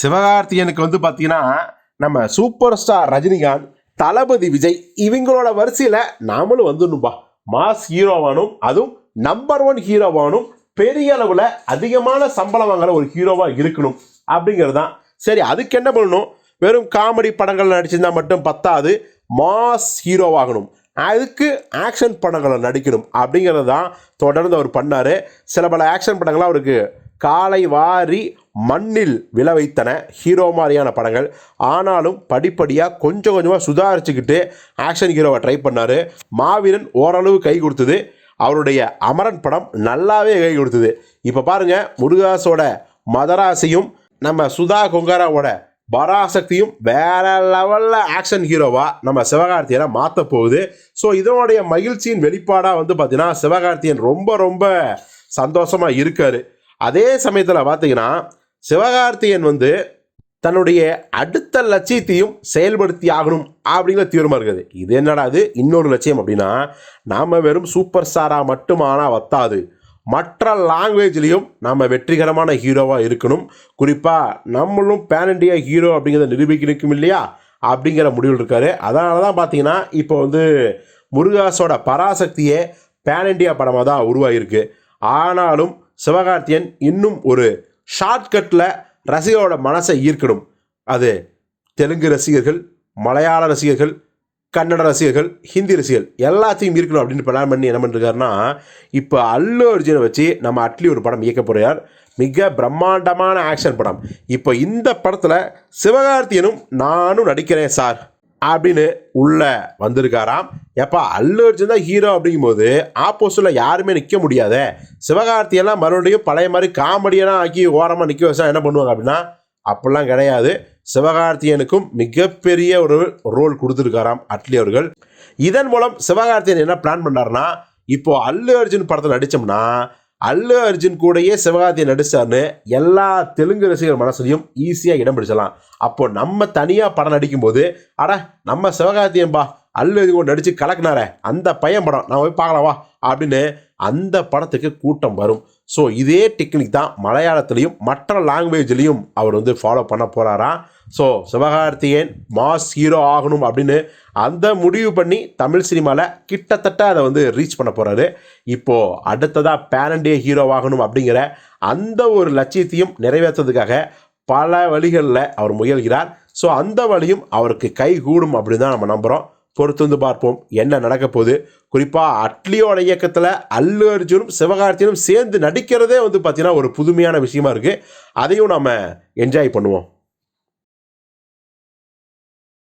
சிவகார்த்திகனுக்கு வந்து பார்த்தீங்கன்னா நம்ம சூப்பர் ஸ்டார் ரஜினிகாந்த் தளபதி விஜய் இவங்களோட வரிசையில் நாமளும் வந்துடணும்பா. மாஸ் ஹீரோவானும் அதுவும் நம்பர் ஒன் ஹீரோவானும் பெரிய அளவில் அதிகமான சம்பளம் வாங்குற ஒரு ஹீரோவாக இருக்கணும். அப்படிங்கிறது தான் சரி அதுக்கு என்ன பண்ணணும்? வெறும் காமெடி படங்கள் நடிச்சிருந்தா மட்டும் பத்தாது மாஸ் ஹீரோவாகணும் அதுக்கு ஆக்ஷன் படங்களை நடிக்கணும். அப்படிங்கிறது தான் தொடர்ந்து அவர் பண்ணார். சில பல ஆக்ஷன் படங்கள்லாம் அவருக்கு காலை வாரி மண்ணில் விழ வைத்தன ஹீரோ மாதிரியான படங்கள். ஆனாலும் படிப்படியாக கொஞ்சம் கொஞ்சமாக சுதாரிச்சுக்கிட்டு ஆக்ஷன் ஹீரோவை ட்ரை பண்ணார். மாவீரன் ஓரளவு கை கொடுத்தது. அவருடைய அமரன் படம் நல்லாவே கை கொடுத்தது. இப்போ பாருங்கள் முருகாசோட மதராசையும் நம்ம சுதா கொங்காராவோட பராசக்தியும் வேற லெவலில் ஆக்ஷன் ஹீரோவாக நம்ம சிவகார்த்தியனை மாற்ற போகுது. ஸோ இதனுடைய மகிழ்ச்சியின் வெளிப்பாடாக வந்து பார்த்தீங்கன்னா சிவகார்த்தியன் ரொம்ப ரொம்ப சந்தோஷமாக இருக்காரு. அதே சமயத்தில் பார்த்தீங்கன்னா சிவகார்த்தியன் வந்து தன்னுடைய அடுத்த லட்சியத்தையும் செயல்படுத்தி ஆகணும் அப்படிங்கிற தீவிரமாக இருக்குது. இது என்னடா அது இன்னொரு லட்சியம் அப்படின்னா நாம் வெறும் சூப்பர் ஸ்டாராக மட்டுமானா வத்தாது. மற்ற லாங்குவேஜ்லேயும் நம்ம வெற்றிகரமான ஹீரோவாக இருக்கணும். குறிப்பாக நம்மளும் பேன் இண்டியா ஹீரோ அப்படிங்கிறத நிரூபிக்கணும் இல்லையா? அப்படிங்கிற முடிவில் இருக்காரு. அதனால தான் பார்த்தீங்கன்னா இப்போ வந்து முருகாசோட பராசக்தியே பேன் இண்டியா படமாக தான் உருவாகிருக்கு ஆனாலும் சிவகார்த்தியன் இன்னும் ஒரு ஷார்ட்கட்டில் ரசிகரோட மனசை ஈர்க்கணும். அது தெலுங்கு ரசிகர்கள் மலையாள ரசிகர்கள் கன்னட ரசிகர்கள் ஹிந்தி ரசிகர்கள் எல்லாத்தையும் இருக்கணும் அப்படின்னு பிளான் பண்ணி என்ன பண்ணிருக்காருன்னா இப்போ அல்லு அர்ஜுனை வச்சு நம்ம அட்லி ஒரு படம் இயக்க போகிறார் மிக பிரம்மாண்டமான ஆக்ஷன் படம். இப்போ இந்த படத்தில் சிவகார்த்தியனும் நானும் நடிக்கிறேன் சார். அப்படின்னு உள்ள வந்திருக்காராம். எப்பா அல்லு அர்ஜுன் தான் ஹீரோ அப்படிங்கும்போது ஆப்போசிட்டில் யாருமே நிற்க முடியாதே. சிவகார்த்தியெல்லாம் மறுபடியும் பழைய மாதிரி காமெடியெல்லாம் ஆக்கி ஓரமாக நிற்க வச்சா என்ன பண்ணுவாங்க அப்படின்னா அப்படிலாம் கிடையாது. சிவகார்த்தியனுக்கும் மிகப்பெரிய ஒரு ரோல் கொடுத்துருக்காராம் அட்லி அவர்கள். இதன் மூலம் சிவகார்த்தியன் என்ன பிளான் பண்ணாருன்னா இப்போ அல்லு அர்ஜுன் படத்தில் நடித்தோம்னா அல்லு அர்ஜுன் கூடயே சிவகார்த்தியன் நடிச்சார்னு எல்லா தெலுங்கு ரசிகர் மனசுலையும் ஈஸியாக இடம் பிடிச்சலாம். அப்போ நம்ம தனியாக படம் நடிக்கும்போது அட நம்ம சிவகார்த்தியன்பா அல்லது கொண்டு நடித்து கலக்குனாரே? அந்த பையன் படம். நான் போய் பார்க்கலாவா அப்படின்னு அந்த படத்துக்கு கூட்டம் வரும். ஸோ இதே டெக்னிக் தான் மலையாளத்துலேயும் மற்ற லாங்குவேஜ்லேயும் அவர் வந்து ஃபாலோ பண்ண போகிறாராம் ஸோ சிவகார்த்திகேயன் மாஸ் ஹீரோ ஆகணும் அப்படின்னு அந்த முடிவு பண்ணி தமிழ் சினிமாவில் கிட்டத்தட்ட அதை வந்து ரீச் பண்ண போகிறாரு இப்போது அடுத்ததாக பேரண்டே ஹீரோ ஆகணும் அப்படிங்கிற அந்த ஒரு லட்சியத்தையும் நிறைவேற்றுறதுக்காக பல வழிகளில் அவர் முயல்கிறார். ஸோ அந்த வழியும் அவருக்கு கை கூடும் அப்படின்னு தான் நம்ம நம்புகிறோம் பொறுத்து வந்து பார்ப்போம். என்ன நடக்க போகுது குறிப்பாக அட்லியோட இயக்கத்தில் அல்லு அர்ஜுனும் சிவகார்த்தியனும் சேர்ந்து நடிக்கிறதே வந்து பார்த்திங்கன்னா ஒரு புதுமையான விஷயமா இருக்குது அதையும் நம்ம என்ஜாய் பண்ணுவோம்.